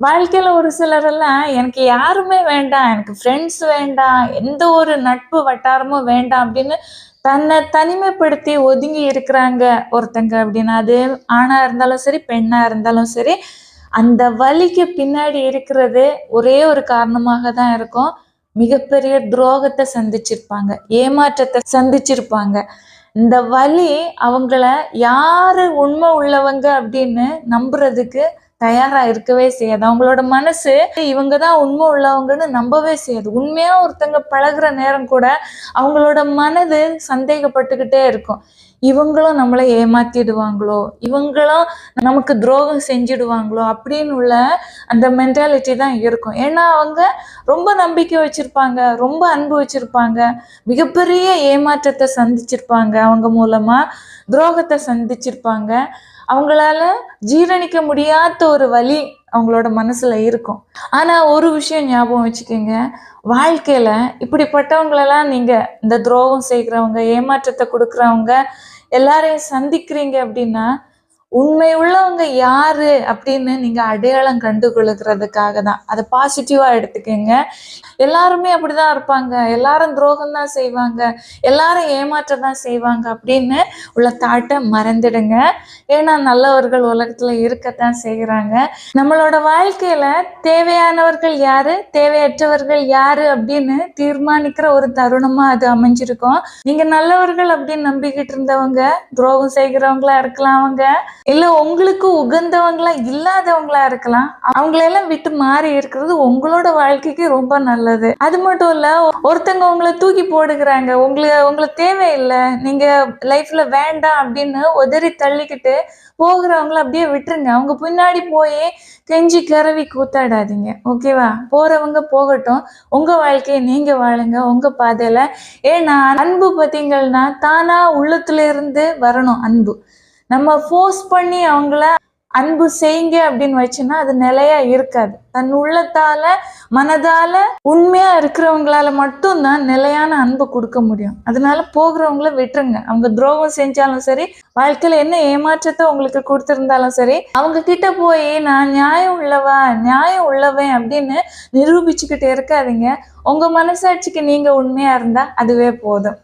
வாழ்க்கையில ஒரு சிலரெல்லாம் எனக்கு யாருமே வேண்டாம் எனக்கு ஃப்ரெண்ட்ஸ் வேண்டாம் எந்த ஒரு நட்பு வட்டாரமும் வேண்டாம் அப்படின்னு தன்னை தனிமைப்படுத்தி ஒதுங்கி இருக்கிறாங்க ஒருத்தங்க அப்படின்னா அது ஆணா இருந்தாலும் சரி பெண்ணா இருந்தாலும் சரி அந்த வலிக்கு பின்னாடி இருக்கிறது ஒரே ஒரு காரணமாக தான் இருக்கும். மிகப்பெரிய துரோகத்தை சந்திச்சிருப்பாங்க ஏமாற்றத்தை சந்திச்சிருப்பாங்க. இந்த வலி அவங்கள யாரு உண்மை உள்ளவங்க அப்படின்னு நம்புறதுக்கு தயாரா இருக்கவே செய்யாது. அவங்களோட மனசு இவங்க தான் உண்மை உள்ளவங்கன்னு நம்பவே செய்யாது. உண்மையா ஒருத்தங்க பழகுற நேரம் கூட அவங்களோட மனது சந்தேகப்பட்டுக்கிட்டே இருக்கும். இவங்களும் நம்மளை ஏமாத்திடுவாங்களோ? இவங்களும் நமக்கு துரோகம் செஞ்சிடுவாங்களோ? அப்படின்னு உள்ள அந்த மென்டாலிட்டி தான் இருக்கும். ஏன்னா அவங்க ரொம்ப நம்பிக்கை வச்சிருப்பாங்க ரொம்ப அன்பு வச்சிருப்பாங்க மிகப்பெரிய ஏமாற்றத்தை சந்திச்சிருப்பாங்க அவங்க மூலமா துரோகத்தை சந்திச்சிருப்பாங்க. அவங்களால ஜீரணிக்க முடியாத ஒரு வழி அவங்களோட மனசுல இருக்கும். ஆனா ஒரு விஷயம் ஞாபகம் வச்சுக்கோங்க. வாழ்க்கையில இப்படிப்பட்டவங்களெல்லாம் நீங்க இந்த துரோகம் செய்கிறவங்க ஏமாற்றத்தை கொடுக்குறவங்க எல்லாரையும் சந்திக்கிறீங்க அப்படின்னா உண்மை உள்ளவங்க யாரு அப்படின்னு நீங்க அடையாளம் கண்டு கொள்ளுகிறதுக்காக தான் அதை பாசிட்டிவா எடுத்துக்கோங்க. எல்லாருமே அப்படிதான் இருப்பாங்க. எல்லாரும் துரோகம் தான் செய்வாங்க. எல்லாரும் ஏமாற்ற தான் செய்வாங்க அப்படின்னு உள்ள தாட்டை மறந்துடுங்க. ஏன்னா நல்லவர்கள் உலகத்துல இருக்கத்தான் செய்கிறாங்க நம்மளோட வாழ்க்கையில தேவையானவர்கள் யாரு? தேவையற்றவர்கள் யாரு அப்படின்னு தீர்மானிக்கிற ஒரு தருணமா அது அமைஞ்சிருக்கும். நீங்க நல்லவர்கள் அப்படின்னு நம்பிக்கிட்டு இருந்தவங்க துரோகம் செய்கிறவங்களா இருக்கலாம் அவங்க. இல்ல உங்களுக்கு உகந்தவங்களா இல்லாதவங்களா இருக்கலாம். அவங்களெல்லாம் விட்டு மாறி இருக்கிறது உங்களோட வாழ்க்கைக்கு ரொம்ப நல்லது. அது மட்டும் இல்ல ஒருத்தங்க உங்களை தூக்கி போடுகிறாங்க. உங்களுக்கு உங்களுக்கு தேவையில்லை. நீங்க லைஃப்ல வேண்டாம் அப்படின்னு உதறி தள்ளிக்கிட்டு போகிறவங்கள அப்படியே விட்டுருங்க. அவங்க பின்னாடி போய் கெஞ்சி கரவி கூத்தாடாதீங்க. ஓகேவா போறவங்க போகட்டும். உங்க வாழ்க்கையை நீங்க வாழுங்க. உங்க பாதையில. ஏன்னா அன்பு பார்த்தீங்கன்னா தானா உள்ளத்துல இருந்து வரணும் அன்பு. நம்ம ஃபோர்ஸ் பண்ணி அவங்கள அன்பு செய்யுங்க அப்படின்னு வச்சுன்னா அது நிலையா இருக்காது. தன் உள்ளத்தால மனதால உண்மையா இருக்கிறவங்களால மட்டும்தான் நிலையான அன்பு கொடுக்க முடியும். அதனால போகிறவங்கள விட்டுருங்க. அவங்க துரோகம் செஞ்சாலும் சரி வாழ்க்கையில என்ன ஏமாற்றத்தை உங்களுக்கு கொடுத்திருந்தாலும் சரி அவங்க கிட்ட போய் நான் நியாயம் உள்ளவா நியாயம் உள்ளவன் அப்படின்னு நிரூபிச்சுக்கிட்டு இருக்காதீங்க. உங்க மனசாட்சிக்கு நீங்க உண்மையா இருந்தா அதுவே போதும்.